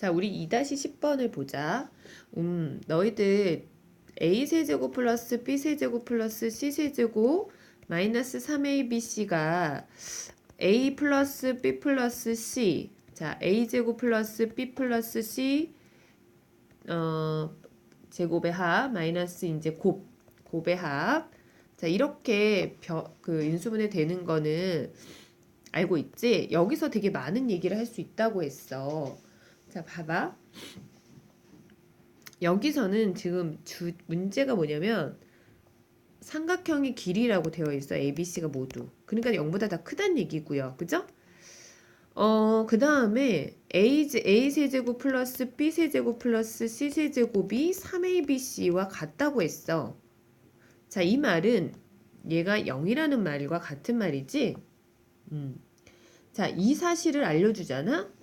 자, 우리 2-10번을 보자. 음, 너희들 a 세제곱 플러스 b 세제곱 플러스 c 세제곱 마이너스 3abc가 a 플러스 b 플러스 c 자, a 제곱 플러스 b 플러스 c 어, 제곱의 합 마이너스 이제 곱 곱의 합. 자, 이렇게 벼, 그 인수분해 되는 거는 알고 있지? 여기서 되게 많은 얘기를 할 수 있다고 했어. 자, 봐봐. 여기서는 지금 주 문제가 뭐냐면 삼각형의 길이라고 되어 있어. ABC가 모두. 그러니까 0보다 다 크다는 얘기고요. 그죠? 어, 그 다음에 A, A 세제곱 플러스 B 세제곱 플러스 C 세제곱이 3ABC와 같다고 했어. 자, 이 말은 얘가 0이라는 말과 같은 말이지? 음. 자, 이 사실을 알려주잖아?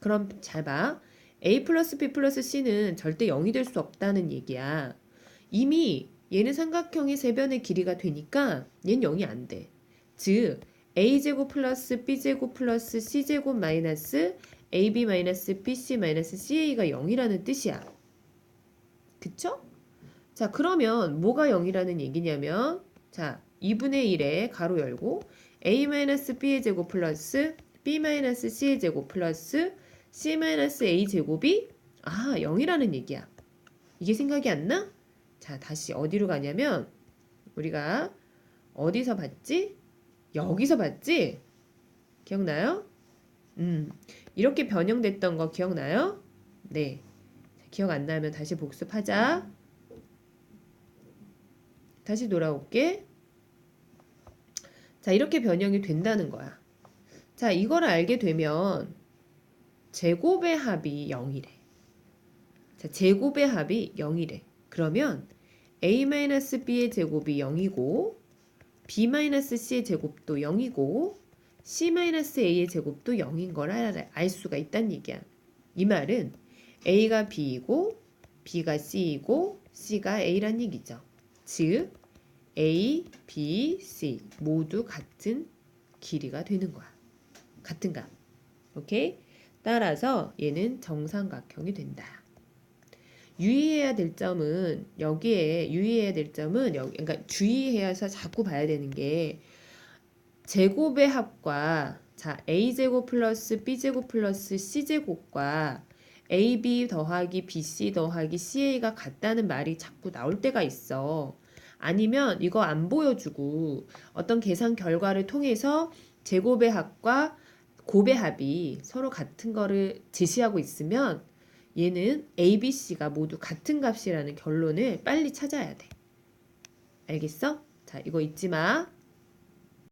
그럼 잘 봐. A 플러스 B 플러스 C는 절대 0이 될 수 없다는 얘기야. 이미 얘는 삼각형의 세변의 길이가 되니까 얘는 0이 안 돼. 즉, a제곱 플러스 b제곱 플러스 c제곱 마이너스 ab 마이너스 bc 마이너스 ca가 0이라는 뜻이야. 그쵸? 자, 그러면 뭐가 0이라는 얘기냐면 자, 2분의 1에 가로 열고 a 마이너스 b의 제곱 플러스 b 마이너스 c의 제곱 플러스 c 마이너스 a 제곱이 아, 0이라는 얘기야. 이게 생각이 안 나? 자, 다시 어디로 가냐면 우리가 어디서 봤지? 여기서 봤지? 기억나요? 음, 이렇게 변형됐던 거 기억나요? 네. 자, 기억 안 나면 다시 복습하자. 다시 돌아올게. 자, 이렇게 변형이 된다는 거야. 자, 이걸 알게 되면 제곱의 합이 0이래. 자, 제곱의 합이 0이래. 그러면 a-b의 제곱이 0이고 b-c의 제곱도 0이고 c-a의 제곱도 0인 걸 알 수가 있다는 얘기야. 이 말은 a가 b이고 b가 c이고 c가 a란 얘기죠. 즉 a, b, c 모두 같은 길이가 되는 거야. 같은 값. 오케이? 따라서 얘는 정삼각형이 된다. 유의해야 될 점은 여기에 유의해야 될 점은 여기 그러니까 주의해서 자꾸 봐야 되는 게 제곱의 합과 자 a 제곱 플러스 b 제곱 플러스 c 제곱과 ab 더하기 bc 더하기 ca가 같다는 말이 자꾸 나올 때가 있어. 아니면 이거 안 보여주고 어떤 계산 결과를 통해서 제곱의 합과 곱의 합이 서로 같은 거를 제시하고 있으면 얘는 A, B, C가 모두 같은 값이라는 결론을 빨리 찾아야 돼. 알겠어? 자, 이거 잊지 마.